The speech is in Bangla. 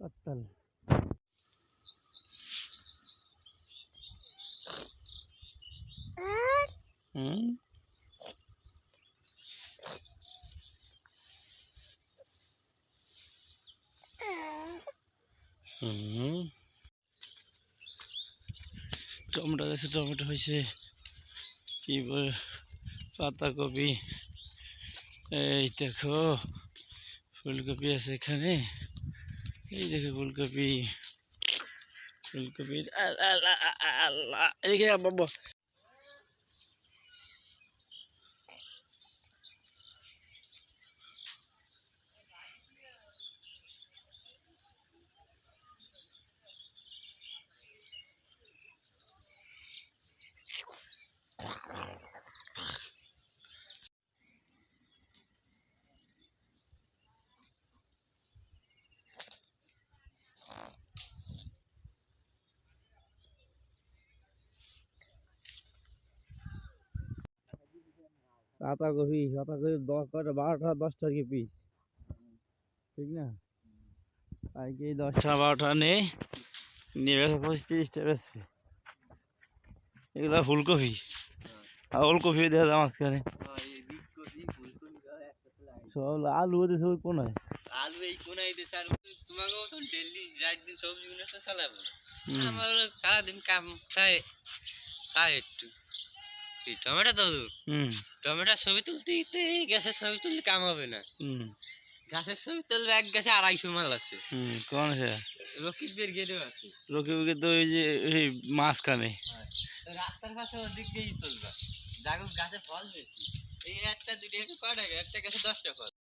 পাতাল হুম? টমেটো গাছে টমেটো হয়েছে। কি পাতাকপি এই দেখো ফুলকপি আছে এখানে। এই দেখো ফুলকপি। ফুলকপি আল্লাহ আল্লাহ এদিকে বাবা। পাতাকপি পাতাকপি দশ কটা বারোটা দশটা কি পিস ঠিক না? আজকে এই দশটা? বারোটা নেই নিয়ে গেছে পঁয়ত্রিশটা বেশি। এগুলো ফুলকপি। আর ওলকপি দেখা যায় মাঝখানে। সব আলু ওদের সব কোনায়। আলু এই কোনায় দিতে আর তোমাকে মতন ডেলি রাত দিন সবজি গুলো তো চালাবো আমার সারাদিন কাম খায় খায় একটু। টমেটো তো হুম। টমেটো ছবি তুলতে গিয়ে গ্যাসের ছবি তুলতে কাম হবে না। হুম। গাছের ছবি তুলবে এক গ্যাসে আড়াইশো মাল আছে। হুম কোন সে রকিব বের গেটেও আছে। রকিবকে তো ওই যে ওই মাঝখানে। তো রাস্তার পাশে ওদিক দিয়েই তুলবা। যাক গাছে ফল বেশি। এই একটা দুটো একটা টাকা একটা গাছে দশটা ফল।